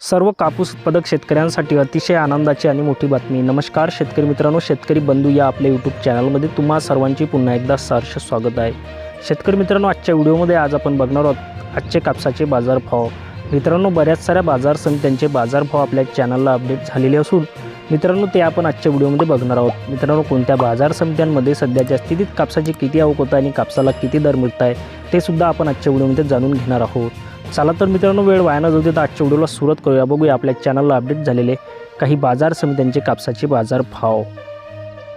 सर्व कापूस उत्पादक शेतकऱ्यांसाठी अतिशय आनंदाची आणि मोठी बातमी. नमस्कार शेतकरी मित्रांनो शेतकरी बंधू या आपल्या यूट्यूब चॅनलमध्ये तुम्हा सर्वांची पुन्हा एकदा सहर्ष स्वागत आहे. शेतकरी मित्रांनो आजच्या व्हिडिओमध्ये आज आपण बघणार आहोत आजचे कापसाचे बाजारभाव. मित्रांनो बऱ्याच साऱ्या बाजार समित्यांचे बाजारभाव आपल्या चॅनलला अपडेट झालेले असून मित्रांनो ते आपण आजच्या व्हिडिओमध्ये बघणार आहोत. मित्रांनो कोणत्या बाजार समित्यांमध्ये सध्याच्या स्थितीत कापसाची किती आवक होत आहे आणि कापसाला किती दर मिळत आहे ते सुद्धा आपण आजच्या व्हिडिओमध्ये जाणून घेणार आहोत. चला तर मित्रांनो वेळ वाया जाऊ देता आजच्या व्हिडिओला सुरुवात करूया. बघूया आपल्या चॅनलला अपडेट झालेले काही बाजार समित्यांचे कापसाचे बाजार भाव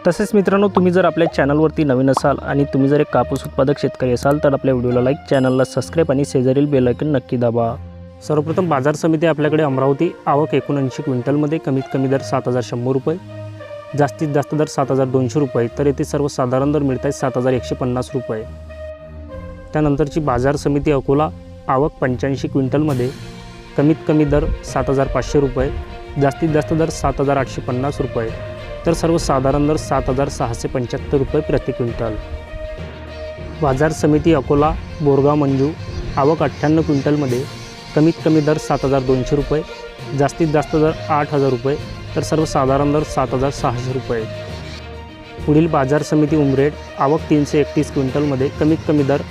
तसेच मित्रांनो तुम्ही जर आपल्या चॅनलवरती नवीन असाल आणि तुम्ही जर एक कापूस उत्पादक शेतकरी असाल तर आपल्या व्हिडिओला लाईक चॅनलला सबस्क्राईब आणि शेजारील बेलायकन नक्की दाबा. सर्वप्रथम बाजार समिती आपल्याकडे अमरावती आवक एकोणऐंशी क्विंटलमध्ये कमीत कमी दर सात हजार शंभर रुपये जास्तीत जास्त दर सात हजार दोनशे रुपये तर येथे सर्वसाधारण दर मिळत आहेत सात हजार एकशे पन्नास रुपये. त्यानंतरची बाजार समिती अकोला आवक पंच्याऐंशी क्विंटलमध्ये कमीत कमी दर सात हजार पाचशे रुपये जास्तीत जास्त दर सात हजार आठशे पन्नास रुपये तर सर्वसाधारण दर सात हजार सहाशे पंच्याहत्तर रुपये प्रति क्विंटल. बाजार समिती अकोला बोरगाव मंजू आवक अठ्ठ्याण्णव क्विंटलमध्ये कमीत कमी दर सात हजार दोनशे रुपये जास्तीत जास्त दर आठ हजार रुपये तर सर्वसाधारण दर सात हजार सहाशे रुपये. पुढील बाजार समिती उमरेड आवक तीनशे एकतीस क्विंटलमध्ये कमीत कमी दर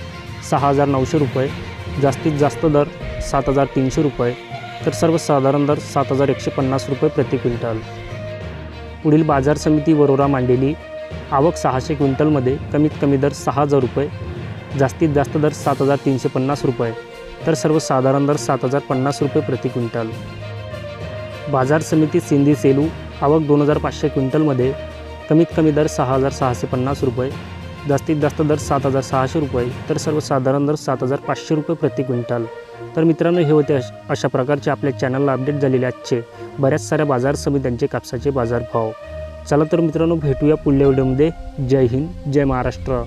सहा हजार नऊशे रुपये जास्तीत जास्त दर सात हजार तीनशे रुपये तर सर्वसाधारण दर सात हजार एकशे पन्नास रुपये प्रति क्विंटल. पुढील बाजार समिती वरोरा मांडेली आवक सहाशे क्विंटलमध्ये कमीत कमी दर सहा हजार रुपये जास्तीत जास्त दर सात हजार तीनशे पन्नास रुपये तर सर्वसाधारण दर सात हजार पन्नास रुपये प्रति क्विंटल. बाजार समिती सिंधी सेलू आवक दोन हजार पाचशे क्विंटलमध्ये कमीत कमी दर सहा हजार सहाशे पन्नास रुपये जास्तीत जास्त दर सात हजार सहाशे रुपये तर सर्वसाधारण दर सात हजार पाचशे रुपये प्रति क्विंटल. तर मित्रांनो हे होते अश अशा प्रकारचे आपल्या चॅनलला अपडेट झालेले आजचे बऱ्याच साऱ्या बाजार समित्यांचे कापसाचे बाजारभाव. चला तर मित्रांनो भेटूया पुढल्या व्हिडिओमध्ये. जय हिंद जय महाराष्ट्र.